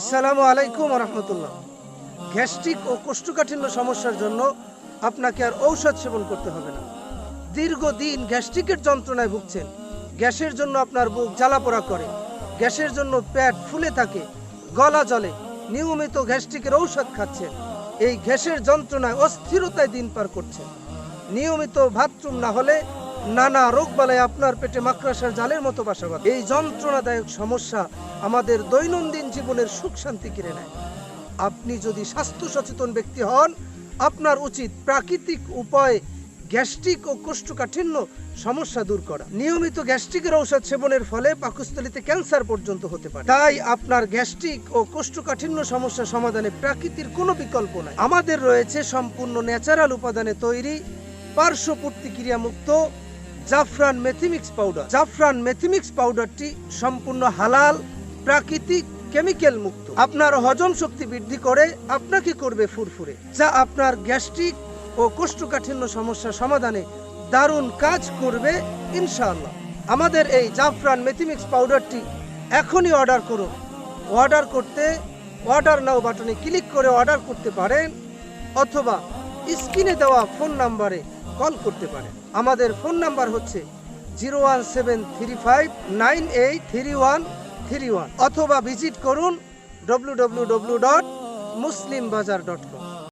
আসসালামু আলাইকুম রহমতুল্লাহ। গ্যাস্ট্রিক ও কোষ্ঠকাঠিন্য সমস্যার জন্য আপনাকে আর ঔষধ সেবন করতে হবে না। দীর্ঘদিন গ্যাস্ট্রিকের যন্ত্রণায় ভুগছেন। গ্যাসের জন্য আপনার বুক জ্বালাপোড়া করে। গ্যাসের জন্য পেট ফুলে থাকে, গলা জলে নিয়মিত গ্যাস্ট্রিকের ঔষধ খাচ্ছেন। এই গ্যাসের যন্ত্রণায় অস্থিরতায় দিন পার করছেন। নিয়মিত বাথরুম না হলে নানা রোগবালায় আপনার পেটে মাকড়াসার জালের মতো বাসা বাঁধে। এই যন্ত্রণাদায়ক সমস্যা আমাদের দৈনন্দিন জীবনের সুখ শান্তি কেড়ে নেয়। আপনি যদি স্বাস্থ্য সচেতন ব্যক্তি হন, আপনার উচিত প্রাকৃতিক উপায়ে, গ্যাস্ট্রিক ও কোষ্ঠকাঠিন্য সমস্যা দূর করা। নিয়মিত গ্যাস্ট্রিকের ঔষধ সেবনের ফলে পাকস্থলিতে ক্যান্সার পর্যন্ত হতে পারে। তাই আপনার গ্যাস্ট্রিক ও কোষ্ঠকাঠিন্য সমস্যা সমাধানে প্রাকৃতির কোনো বিকল্প নাই। আমাদের রয়েছে সম্পূর্ণ ন্যাচারাল উপাদানে তৈরি পার্শ্ব প্রতিক্রিয়া মুক্ত জাফরান মেথিমিক্স পাউডার জাফরান মেথিমিক্স পাউডারটি সম্পূর্ণ হালাল, প্রাকৃতিক কেমিক্যাল মুক্ত। আপনার হজম শক্তি বৃদ্ধি করে, আপনাকে করবে ফুরফুরে। যা আপনার গ্যাস্ট্রিক ও কোষ্ঠকাঠিন্য সমস্যা সমাধানে দারুণ কাজ করবে, ইনশাআল্লাহ। আমাদের এই জাফরান মেথিমিক্স পাউডারটি এখনই অর্ডার করুন। অর্ডার করতে অর্ডার নাও বাটনে ক্লিক করে অর্ডার করতে পারেন, অথবা স্ক্রিনে দেওয়া ফোন নাম্বারে কল করতে পারেন আমাদের ফোন নাম্বার হচ্ছে zero one seven three five nine eight three one three one অথবা ভিজিট করুন W W dot Muslim Bazar dot com